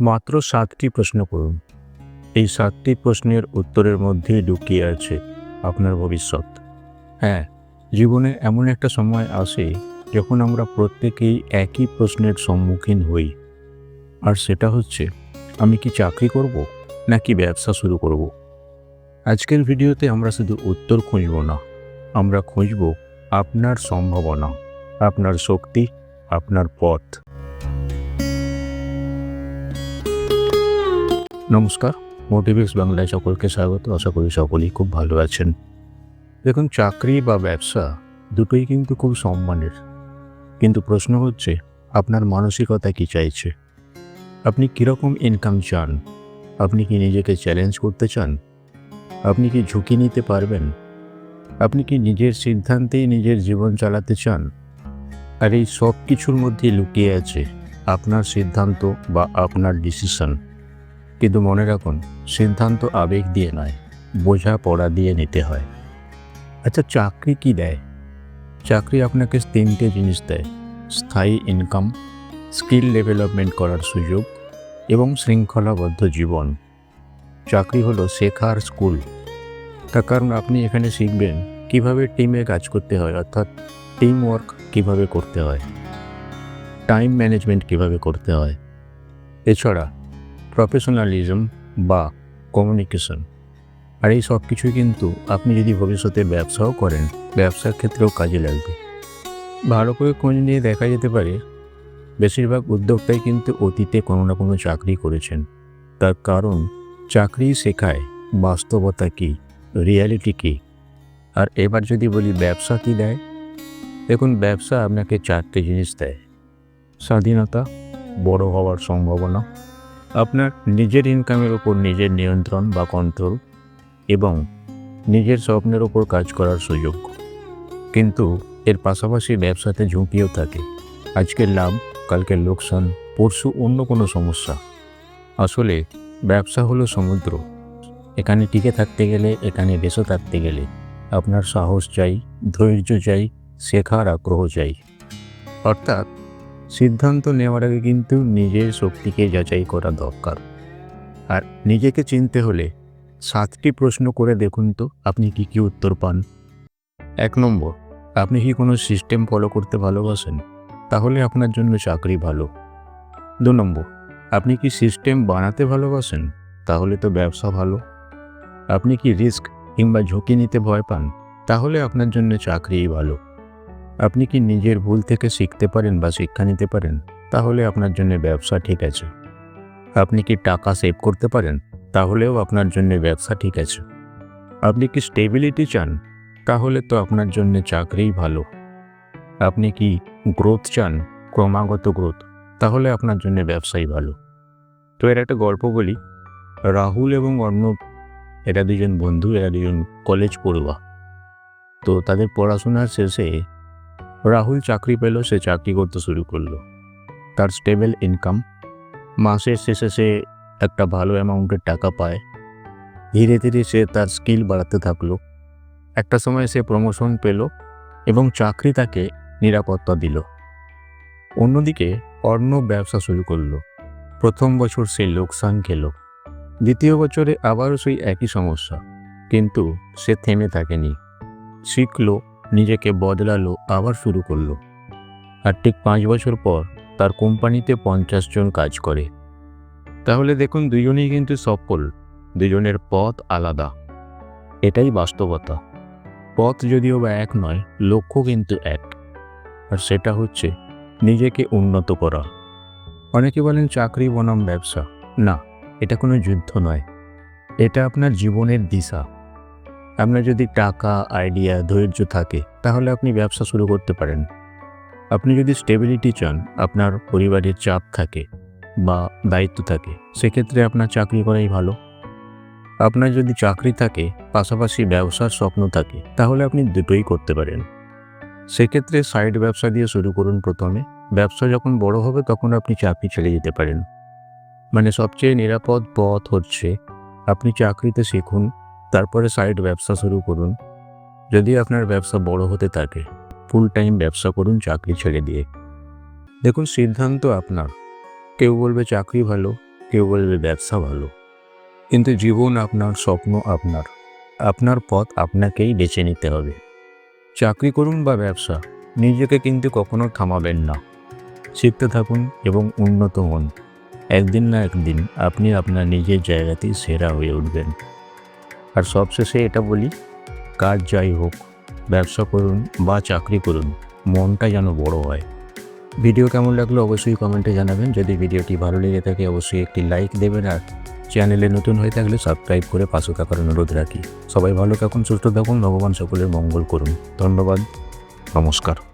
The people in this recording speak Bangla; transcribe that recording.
মাত্র সাতটি প্রশ্ন করুন। এই সাতটি প্রশ্নের উত্তরের মধ্যেই লুকিয়ে আছে আপনার ভবিষ্যৎ। হ্যাঁ জীবনে এমন একটা সময় আসে যখন আমরা প্রত্যেকেই একই প্রশ্নের সম্মুখীন হই। আর সেটা হচ্ছে, আমি কি চাকরি করব নাকি ব্যবসা শুরু করব? আজকের ভিডিওতে আমরা শুধু উত্তর খুঁজব না, আমরা খুঁজব আপনার সম্ভাবনা, আপনার শক্তি, আপনার পথ। নমস্কার মোটিভেক্স বাংলায় সকলকে স্বাগত। আশা করি সকলেই খুব ভালো আছেন। দেখুন, চাকরি বা ব্যবসা দুটোই কিন্তু খুব সম্মানের। কিন্তু প্রশ্ন হচ্ছে, আপনার মানসিকতা কি চাইছে? আপনি কীরকম ইনকাম চান? আপনি কি নিজেকে চ্যালেঞ্জ করতে চান? আপনি কি ঝুঁকি নিতে পারবেন? আপনি কি নিজের সিদ্ধান্তেই নিজের জীবন চালাতে চান? আর এই সব কিছুর মধ্যে লুকিয়ে আছে আপনার সিদ্ধান্ত বা আপনার ডিসিশন কিন্তু মনে রাখুন, সিদ্ধান্ত আবেগ দিয়ে নয় বোঝা পড়া দিয়ে নিতে হয়। আচ্ছা চাকরি কি দেয়? চাকরি আপনাকে তিনটে জিনিস দেয়, স্থায়ী ইনকাম স্কিল ডেভেলপমেন্ট করার সুযোগ এবং শৃঙ্খলাবদ্ধ জীবন। চাকরি হলো শেখার স্কুল তার কারণ আপনি এখানে শিখবেন কীভাবে টিমে কাজ করতে হয়, অর্থাৎ টিম ওয়ার্ক কীভাবে করতে হয় টাইম ম্যানেজমেন্ট কীভাবে করতে হয়। এছাড়া প্রফেশনালিজম বা কমিউনিকেশন আর এই সব কিছুই কিন্তু আপনি যদি ভবিষ্যতে ব্যবসাও করেন, ব্যবসার ক্ষেত্রেও কাজে লাগবে। ভালো করে খোঁজ নিয়ে দেখা যেতে পারে, বেশিরভাগ উদ্যোক্তাই কিন্তু অতীতে কোনো না কোনো চাকরি করেছেন। তার কারণ, চাকরি শেখায় বাস্তবতা কী রিয়ালিটি কী? আর এবার যদি বলি ব্যবসা কী দেয়? দেখুন, ব্যবসা আপনাকে চারটে জিনিস দেয়। স্বাধীনতা, বড় হওয়ার সম্ভাবনা আপনার নিজের ইনকামের ওপর নিজের নিয়ন্ত্রণ বা কন্ট্রোল এবং নিজের স্বপ্নের ওপর কাজ করার সুযোগ। কিন্তু এর পাশাপাশি ব্যবসাতে ঝুঁকিও থাকে। আজকের লাভ, কালকের লোকসান, পরশু অন্য কোনো সমস্যা। আসলে ব্যবসা হলো সমুদ্র। এখানে টিকে থাকতে গেলে, এখানে বেঁচে থাকতে গেলে আপনার সাহস চাই, ধৈর্য চাই, শেখার আগ্রহ চাই। অর্থাৎ সিদ্ধান্ত নেওয়ার আগে কিন্তু নিজের শক্তিকে যাচাই করা দরকার। আর নিজেকে চিনতে হলে সাতটি প্রশ্ন করে দেখুন তো, আপনি কি কি উত্তর পান। এক নম্বর, আপনি কি কোনো সিস্টেম ফলো করতে ভালোবাসেন? তাহলে আপনার জন্য চাকরি ভালো। দু নম্বর, আপনি কি সিস্টেম বানাতে ভালোবাসেন? তাহলে তো ব্যবসা ভালো। আপনি কি রিস্ক কিংবা ঝুঁকি নিতে ভয় পান? তাহলে আপনার জন্য চাকরিই ভালো। আপনি কি নিজের ভুল থেকে শিখতে পারেন বা শিক্ষা নিতে পারেন? তাহলে আপনার জন্য ব্যবসা ঠিক আছে। আপনি কি টাকা সেভ করতে পারেন? তাহলেও আপনার জন্য ব্যবসা ঠিক আছে। আপনি কি স্টেবিলিটি চান? তাহলে তো আপনার জন্য চাকরিই ভালো। আপনি কি গ্রোথ চান? ক্রমাগত গ্রোথ তাহলে আপনার জন্য ব্যবসাই ভালো। তো এর একটা গল্প বলি। রাহুল এবং অর্ণব, এরা দুজন বন্ধু, এরা দুজন কলেজ পড়ুয়া। তো তাদের পড়াশোনার শেষে রাহুল চাকরি পেল, সে চাকরি করতে শুরু করল। তার স্টেবল ইনকাম মাসের শেষে সে একটা ভালো অ্যামাউন্টের টাকা পায়। ধীরে ধীরে সে তার স্কিল বাড়াতে থাকল। একটা সময় সে প্রমোশন পেল এবং চাকরি তাকে নিরাপত্তা দিল। অন্যদিকে অর্ণব ব্যবসা শুরু করল। প্রথম বছর সে লোকসান খেল। দ্বিতীয় বছরে আবারও সেই একই সমস্যা, কিন্তু সে থেমে থাকেনি। শিখলো নিজেকে বদলালো, আবার শুরু করল। আর ঠিক পাঁচ বছর পর তার কোম্পানিতে পঞ্চাশ জন কাজ করে। তাহলে দেখুন দুজনেই কিন্তু সফল, দুজনের পথ আলাদা। এটাই বাস্তবতা। পথ যদিও বা এক নয়, লক্ষ্য কিন্তু এক। আর সেটা হচ্ছে নিজেকে উন্নত করা। অনেকে বলেন চাকরি, বনাম, ব্যবসা। না, এটা কোনো যুদ্ধ নয়। এটা আপনার জীবনের দিশা। আপনার যদি টাকা আইডিয়া ধৈর্য থাকে, তাহলে আপনি ব্যবসা শুরু করতে পারেন। আপনি যদি স্টেবিলিটি চান, আপনার পরিবারের চাপ থাকে বা দায়িত্ব থাকে, সেক্ষেত্রে আপনার চাকরি করাই ভালো। আপনার যদি চাকরি থাকে, পাশাপাশি ব্যবসার স্বপ্ন থাকে, তাহলে আপনি দুটোই করতে পারেন। সেক্ষেত্রে সাইড ব্যবসা দিয়ে শুরু করুন প্রথমে। ব্যবসা যখন বড় হবে, তখন আপনি চাকরি ছেড়ে যেতে পারেন। মানে সবচেয়ে নিরাপদ পথ হচ্ছে, আপনি চাকরিতে শিখুন তারপরে সাইড ব্যবসা শুরু করুন। যদি আপনার ব্যবসা বড় হতে থাকে ফুল টাইম ব্যবসা করুন চাকরি ছেড়ে দিয়ে। দেখুন, সিদ্ধান্ত আপনার। কেউ বলবে চাকরি ভালো, কেউ বলবে ব্যবসা ভালো। কিন্তু জীবন আপনার, স্বপ্ন আপনার। আপনার পথ আপনাকেই বেছে নিতে হবে। চাকরি করুন বা ব্যবসা, নিজেকে কিন্তু কখনো থামাবেন না। শিখতে থাকুন এবং উন্নত হন। একদিন না একদিন আপনি আপনার নিজের জায়গাতেই সেরা হয়ে উঠবেন। আর সবশেষে এটা বলি, কাজ যাই হোক, ব্যবসা করুন বা চাকরি করুন, মনটা যেন বড় হয়। ভিডিও কেমন লাগল অবশ্যই কমেন্টে জানাবেন। যদি ভিডিওটি ভালো লেগে থাকে অবশ্যই একটি লাইক দেবেন আর চ্যানেলে নতুন হয়ে থাকলে সাবস্ক্রাইব করে পাশে থাকার অনুরোধ রাখি। সবাই ভালো থাকুন, সুস্থ থাকুন, ভগবান সকলের মঙ্গল করুন। ধন্যবাদ, নমস্কার।